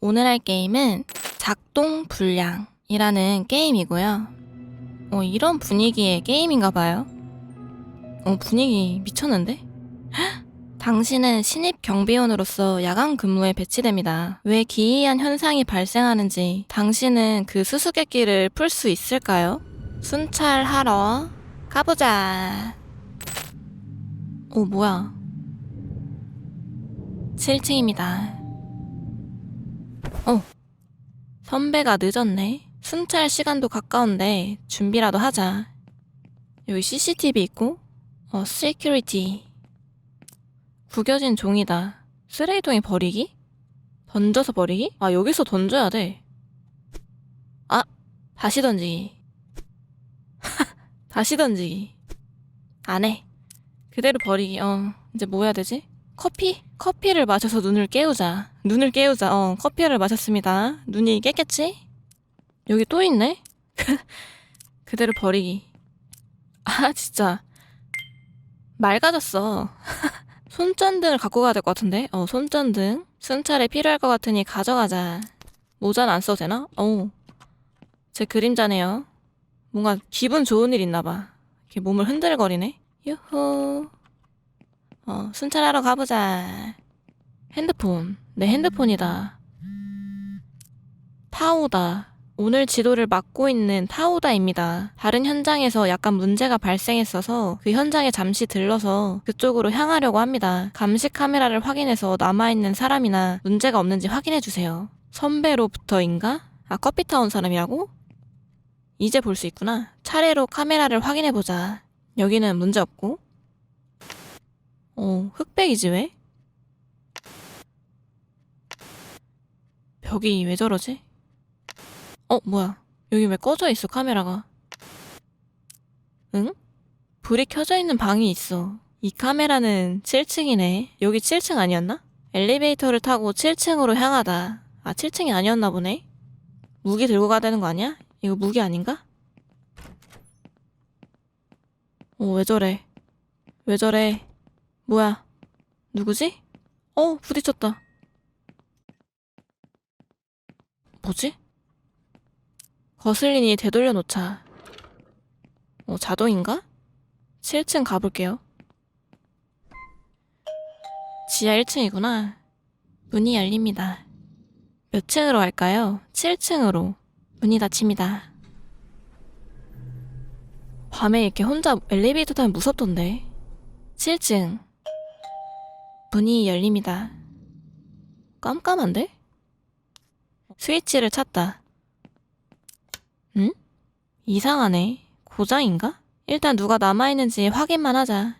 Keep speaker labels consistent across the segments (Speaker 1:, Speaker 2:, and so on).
Speaker 1: 오늘 할 게임은 작동 불량이라는 게임이고요. 어, 이런 분위기의 게임인가 봐요. 어, 분위기 미쳤는데? 헉! 당신은 신입 경비원으로서 야간 근무에 배치됩니다. 왜 기이한 현상이 발생하는지 당신은 그 수수께끼를 풀 수 있을까요? 순찰하러 가보자. 오, 뭐야. 7층입니다. 어. 선배가 늦었네. 순찰 시간도 가까운데 준비라도 하자. 여기 CCTV 있고, 어, 시큐리티. 구겨진 종이다. 쓰레기통에 버리기? 던져서 버리기? 아, 여기서 던져야 돼. 아, 다시 던지기. 다시 던지기. 안 해. 그대로 버리기. 어, 이제 뭐 해야 되지? 커피? 커피를 마셔서 눈을 깨우자. 눈을 깨우자. 어, 커피를 마셨습니다. 눈이 깼겠지? 여기 또 있네? 그대로 버리기. 아, 진짜. 맑아졌어. 손전등을 갖고 가야 될 것 같은데? 어, 손전등. 순찰에 필요할 것 같으니 가져가자. 모자는 안 써도 되나? 어. 제 그림자네요. 뭔가 기분 좋은 일 있나 봐. 이렇게 몸을 흔들거리네. 유후. 어, 순찰하러 가보자. 핸드폰. 내 핸드폰이다. 타오다. 오늘 지도를 맡고 있는 타오다입니다. 다른 현장에서 약간 문제가 발생했어서 그 현장에 잠시 들러서 그쪽으로 향하려고 합니다. 감시 카메라를 확인해서 남아있는 사람이나 문제가 없는지 확인해주세요. 선배로부터인가? 아, 커피 타온 사람이라고? 이제 볼 수 있구나. 차례로 카메라를 확인해보자. 여기는 문제 없고. 어, 흑백이지 왜? 벽이 왜 저러지? 어, 뭐야. 여기 왜 꺼져 있어, 카메라가? 응? 불이 켜져 있는 방이 있어. 이 카메라는 7층이네. 여기 7층 아니었나? 엘리베이터를 타고 7층으로 향하다. 아, 7층이 아니었나 보네? 무기 들고 가야 되는 거 아니야? 이거 무기 아닌가? 어, 왜 저래? 왜 저래? 뭐야? 누구지? 어, 부딪혔다. 뭐지? 거슬리니 되돌려 놓자. 어, 자동인가? 7층 가볼게요. 지하 1층이구나. 문이 열립니다. 몇 층으로 갈까요? 7층으로. 문이 닫힙니다. 밤에 이렇게 혼자 엘리베이터 타면 무섭던데. 7층. 문이 열립니다. 깜깜한데? 스위치를 찾다. 응? 이상하네. 고장인가? 일단 누가 남아있는지 확인만 하자.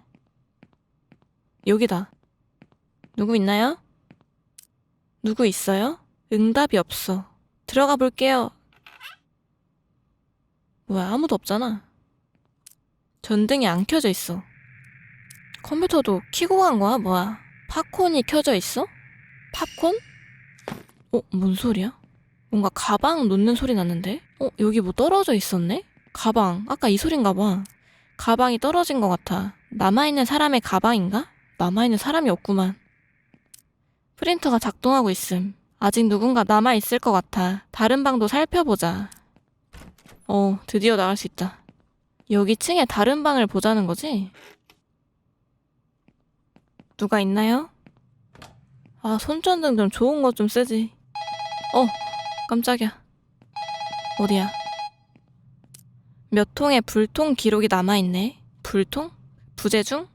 Speaker 1: 여기다. 누구 있나요? 누구 있어요? 응답이 없어. 들어가 볼게요. 뭐야, 아무도 없잖아. 전등이 안 켜져 있어. 컴퓨터도 키고 간 거야, 뭐야? 팝콘이 켜져 있어? 팝콘? 어, 뭔 소리야? 뭔가 가방 놓는 소리 났는데? 어, 여기 뭐 떨어져 있었네? 가방. 아까 이 소린가 봐. 가방이 떨어진 것 같아. 남아있는 사람의 가방인가? 남아있는 사람이 없구만. 프린터가 작동하고 있음. 아직 누군가 남아있을 것 같아. 다른 방도 살펴보자. 어, 드디어 나갈 수 있다. 여기 층에 다른 방을 보자는 거지? 누가 있나요? 아, 손전등 좀 좋은 거 좀 쓰지. 어, 깜짝이야. 어디야? 몇 통의 불통 기록이 남아있네. 불통? 부재 중?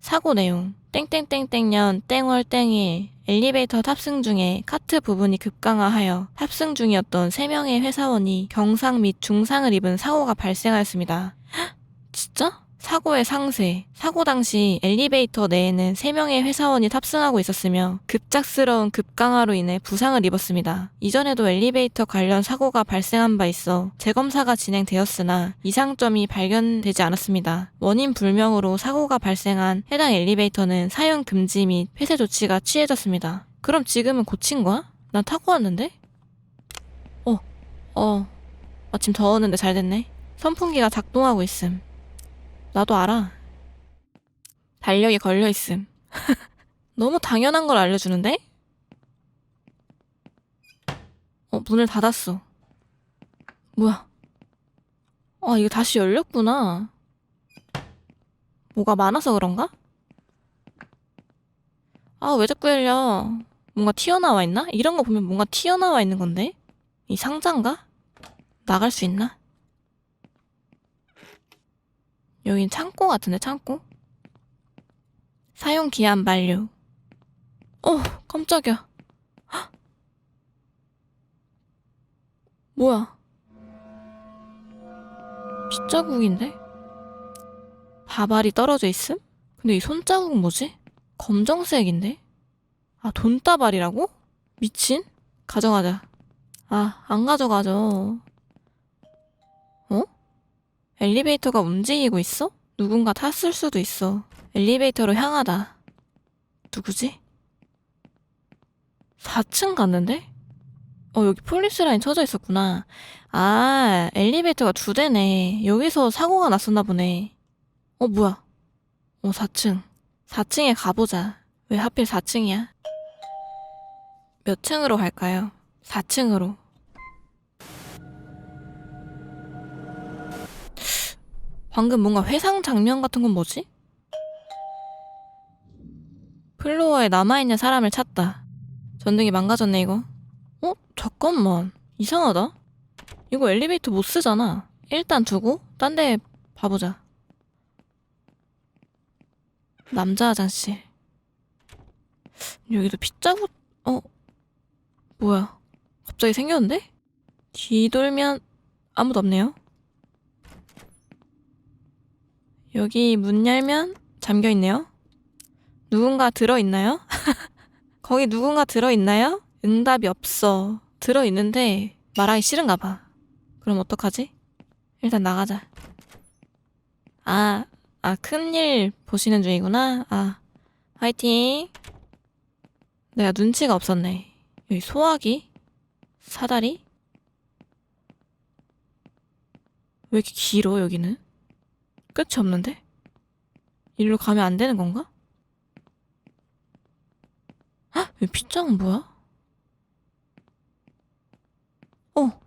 Speaker 1: 사고 내용. 땡땡땡땡년 땡월 땡일 엘리베이터 탑승 중에 카트 부분이 급강하하여 탑승 중이었던 3명의 회사원이 경상 및 중상을 입은 사고가 발생하였습니다. 헉, 진짜? 사고의 상세. 사고 당시 엘리베이터 내에는 3명의 회사원이 탑승하고 있었으며 급작스러운 급강하로 인해 부상을 입었습니다. 이전에도 엘리베이터 관련 사고가 발생한 바 있어 재검사가 진행되었으나 이상점이 발견되지 않았습니다. 원인 불명으로 사고가 발생한 해당 엘리베이터는 사용 금지 및 폐쇄 조치가 취해졌습니다. 그럼 지금은 고친 거야? 난 타고 왔는데? 어, 어. 마침 더웠는데 잘 됐네. 선풍기가 작동하고 있음. 나도 알아. 달력이 걸려 있음. 너무 당연한 걸 알려주는데? 문을 닫았어. 뭐야? 아, 이거 다시 열렸구나. 뭐가 많아서 그런가? 아, 왜 자꾸 열려? 뭔가 튀어나와 있나? 이런 거 보면 뭔가 튀어나와 있는 건데? 이 상자인가? 나갈 수 있나? 여긴 창고 같은데, 창고? 사용 기한 만료. 어, 깜짝이야. 헉! 뭐야? 빗자국인데? 바발이 떨어져 있음? 근데 이 손자국 뭐지? 검정색인데? 아, 돈다발이라고? 미친? 가져가자. 아, 안 가져가죠. 어? 엘리베이터가 움직이고 있어? 누군가 탔을 수도 있어. 엘리베이터로 향하다. 누구지? 4층 갔는데? 어, 여기 폴리스 라인 쳐져 있었구나. 아, 엘리베이터가 두 대네. 여기서 사고가 났었나 보네. 어, 뭐야? 어, 4층. 4층에 가보자. 왜 하필 4층이야? 몇 층으로 갈까요? 4층으로. 방금 뭔가 회상 장면 같은 건 뭐지? 플로어에 남아있는 사람을 찾다. 전등이 망가졌네, 이거. 어? 잠깐만. 이상하다. 이거 엘리베이터 못 쓰잖아. 일단 두고, 딴 데 봐보자. 남자 화장실. 여기도 핏자국, 어? 뭐야. 갑자기 생겼는데? 뒤돌면 아무도 없네요. 여기 문 열면 잠겨 있네요. 누군가 들어 있나요? 거기 누군가 들어 있나요? 응답이 없어. 들어 있는데 말하기 싫은가 봐. 그럼 어떡하지? 일단 나가자. 아, 아, 큰일 보시는 중이구나. 아, 화이팅. 내가 눈치가 없었네. 여기 소화기? 사다리? 왜 이렇게 길어, 여기는? 끝이 없는데? 일로 가면 안 되는 건가? 헉, 이 핏장은 뭐야? 어,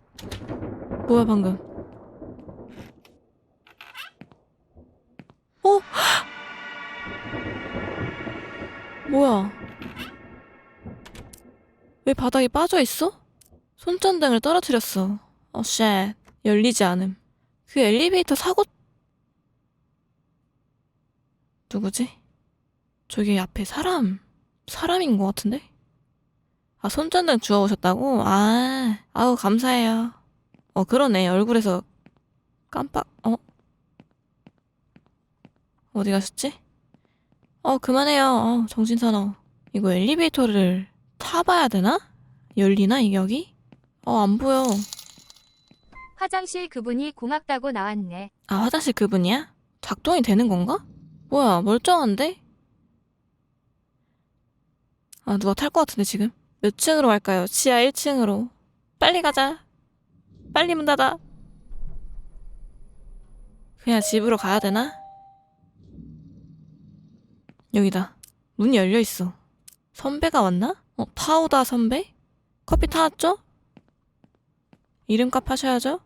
Speaker 1: 뭐야 방금? 어? 뭐야? 왜 바닥에 빠져 있어? 손전등을 떨어뜨렸어. 어, 쉣. 열리지 않음. 그 엘리베이터 사고 누구지? 저기 앞에 사람 사람인 것 같은데? 아, 손전등 주워오셨다고? 아, 아우, 감사해요. 어, 그러네. 얼굴에서 깜빡, 어? 어디 가셨지? 어, 그만해요. 어, 정신사나워. 이거 엘리베이터를 타봐야 되나? 열리나, 이 여기? 어, 안 보여.
Speaker 2: 화장실 그분이 고맙다고 나왔네.
Speaker 1: 아, 화장실 그분이야? 작동이 되는 건가? 뭐야, 멀쩡한데? 아, 누가 탈 것 같은데, 지금? 몇 층으로 갈까요? 지하 1층으로. 빨리 가자. 빨리 문 닫아. 그냥 집으로 가야 되나? 여기다. 문이 열려 있어. 선배가 왔나? 어, 타오다 선배? 커피 타왔죠? 이름값 하셔야죠?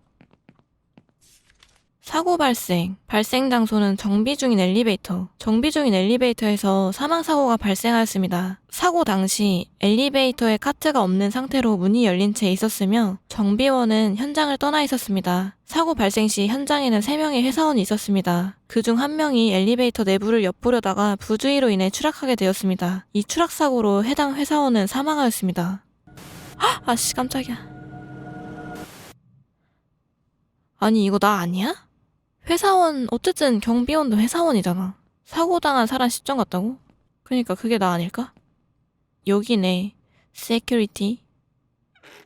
Speaker 1: 사고 발생. 발생 장소는 정비 중인 엘리베이터. 정비 중인 엘리베이터에서 사망 사고가 발생하였습니다. 사고 당시 엘리베이터에 카트가 없는 상태로 문이 열린 채 있었으며 정비원은 현장을 떠나 있었습니다. 사고 발생 시 현장에는 3명의 회사원이 있었습니다. 그중 한 명이 엘리베이터 내부를 엿보려다가 부주의로 인해 추락하게 되었습니다. 이 추락 사고로 해당 회사원은 사망하였습니다. 헉! 아씨 깜짝이야. 아니 이거 나 아니야? 회사원, 어쨌든 경비원도 회사원이잖아. 사고당한 사람 시점 같다고? 그니까 그게 나 아닐까? 여기네. 세큐리티.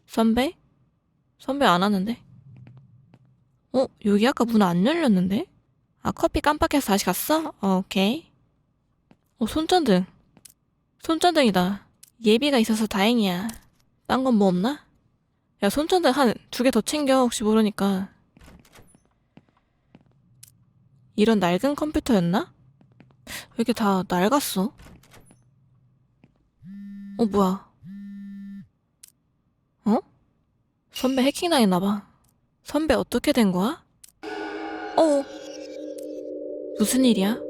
Speaker 1: 선배? 선배 안 하는데? 어, 여기 아까 문 안 열렸는데? 아, 커피 깜빡해서 다시 갔어? 어, 오케이. 어, 손전등. 손전등이다. 예비가 있어서 다행이야. 딴 건 뭐 없나? 야, 손전등 한 두 개 더 챙겨, 혹시 모르니까. 이런 낡은 컴퓨터였나? 왜 이렇게 다 낡았어? 어, 뭐야? 어? 선배 해킹당했나봐. 선배 어떻게 된 거야? 어. 무슨 일이야?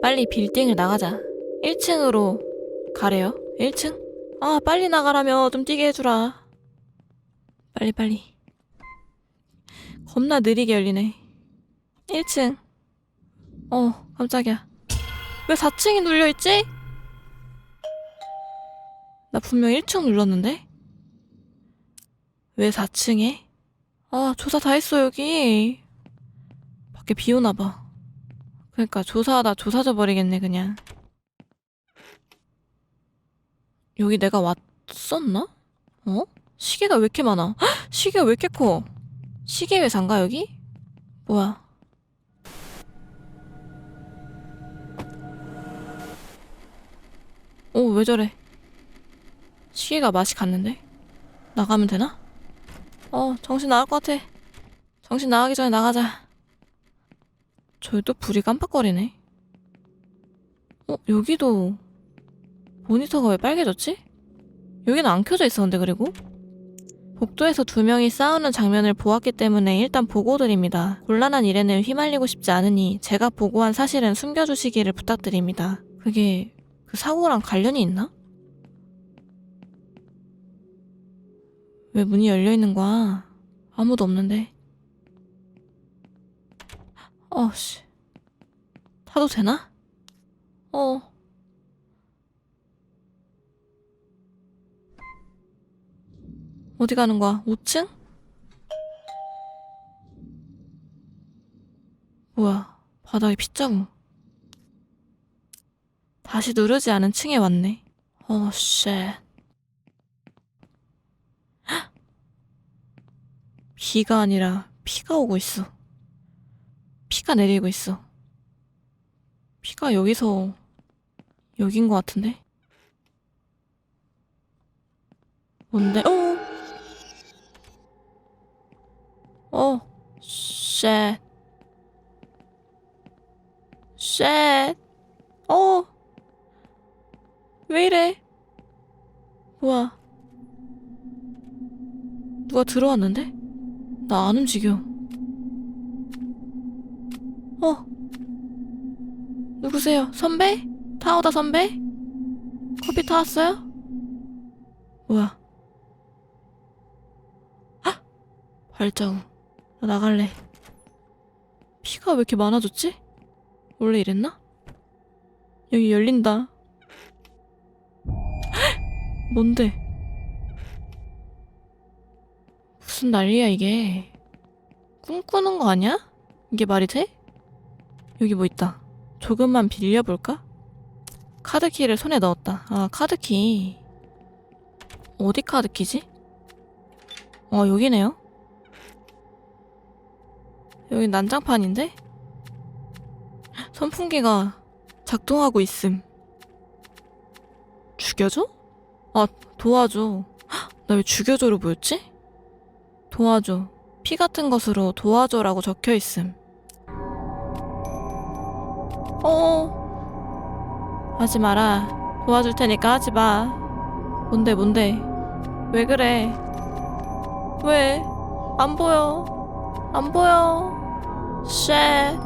Speaker 1: 빨리 빌딩을 나가자. 1층으로 가래요. 1층? 아, 빨리 나가라며 좀 뛰게 해주라. 빨리, 빨리. 겁나 느리게 열리네. 1층. 어, 깜짝이야. 왜 4층이 눌려있지? 나 분명 1층 눌렀는데? 왜 4층에? 아, 조사 다 했어, 여기. 밖에 비 오나봐. 그러니까 조사하다 조사져 버리겠네, 그냥. 여기 내가 왔었나? 어? 시계가 왜 이렇게 많아? 헉! 시계가 왜 이렇게 커? 시계 회사인가, 여기? 뭐야? 오, 왜 저래? 시계가 맛이 갔는데? 나가면 되나? 어, 정신 나갈 것 같아. 정신 나가기 전에 나가자. 저기 또 불이 깜빡거리네. 어, 여기도 모니터가 왜 빨개졌지? 여기는 안 켜져 있었는데, 그리고? 복도에서 두 명이 싸우는 장면을 보았기 때문에 일단 보고드립니다. 곤란한 일에는 휘말리고 싶지 않으니 제가 보고한 사실은 숨겨주시기를 부탁드립니다. 그게 그 사고랑 관련이 있나? 왜 문이 열려 있는 거야? 아무도 없는데. 어, 씨. 타도 되나? 어. 어디 가는 거야? 5층? 뭐야, 바닥에 핏자국. 다시 누르지 않은 층에 왔네. 어, 쉣. 비가 아니라 피가 오고 있어. 피가 내리고 있어. 피가 여기서 여긴 것 같은데? 뭔데? 어? 어, 쉣. 쉣. 어. 왜 이래? 뭐야? 누가 들어왔는데? 나 안 움직여. 어. 누구세요? 선배? 타오다 선배? 커피 타왔어요? 뭐야? 아! 발자국. 나 나갈래. 피가 왜 이렇게 많아졌지? 원래 이랬나? 여기 열린다. 뭔데? 무슨 난리야 이게? 꿈꾸는 거 아니야? 이게 말이 돼? 여기 뭐 있다. 조금만 빌려볼까? 카드키를 손에 넣었다. 아, 카드키. 어디 카드키지? 어, 여기네요. 여기 난장판인데? 선풍기가 작동하고 있음. 죽여줘? 아, 도와줘. 나 왜 죽여줘로 보였지? 도와줘. 피 같은 것으로 도와줘라고 적혀 있음. 어. 하지 마라. 도와줄 테니까 하지 마. 뭔데, 뭔데? 왜 그래? 왜? 안 보여. 안 보여. 쉐.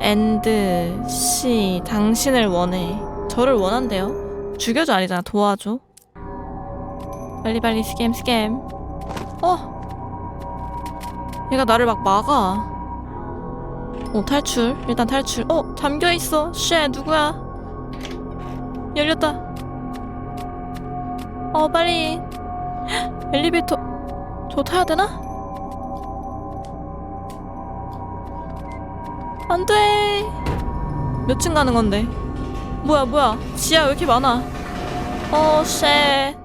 Speaker 1: 엔드. 시. 당신을 원해. 저를 원한대요. 죽여줘 아니잖아. 도와줘. 빨리빨리 스캠, 스캠. 어. 얘가 나를 막 막아. 어, 탈출. 일단 탈출. 어, 잠겨 있어. 쉣, 누구야? 열렸다. 어, 빨리. 엘리베이터. 저 타야 되나? 안 돼. 몇 층 가는 건데? 뭐야, 뭐야. 지하 왜 이렇게 많아? 어, 쉣.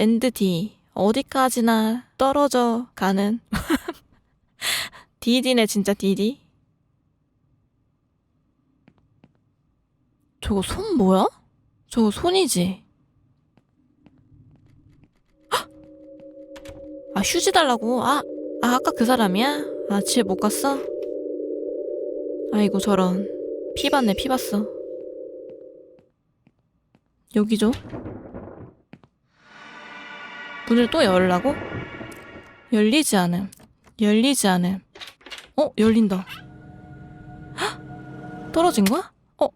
Speaker 1: 엔드 D. 어디까지나 떨어져 가는. 디디네, 진짜 디디. 저거 손 뭐야? 저거 손이지? 헉! 아 휴지 달라고? 아, 아 아까 그 사람이야? 아 집에 못 갔어? 아이고 저런 피 봤네 피 봤어 여기죠? 문을 또 열라고? 열리지 않음. 열리지 않음. 어, 열린다. 헉! 떨어진 거야? 어,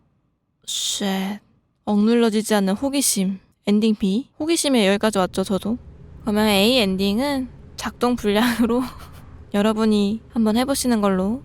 Speaker 1: 쉣. 억눌러지지 않는 호기심. 엔딩 B. 호기심에 여기까지 왔죠, 저도. 그러면 A 엔딩은 작동 불량으로 여러분이 한번 해보시는 걸로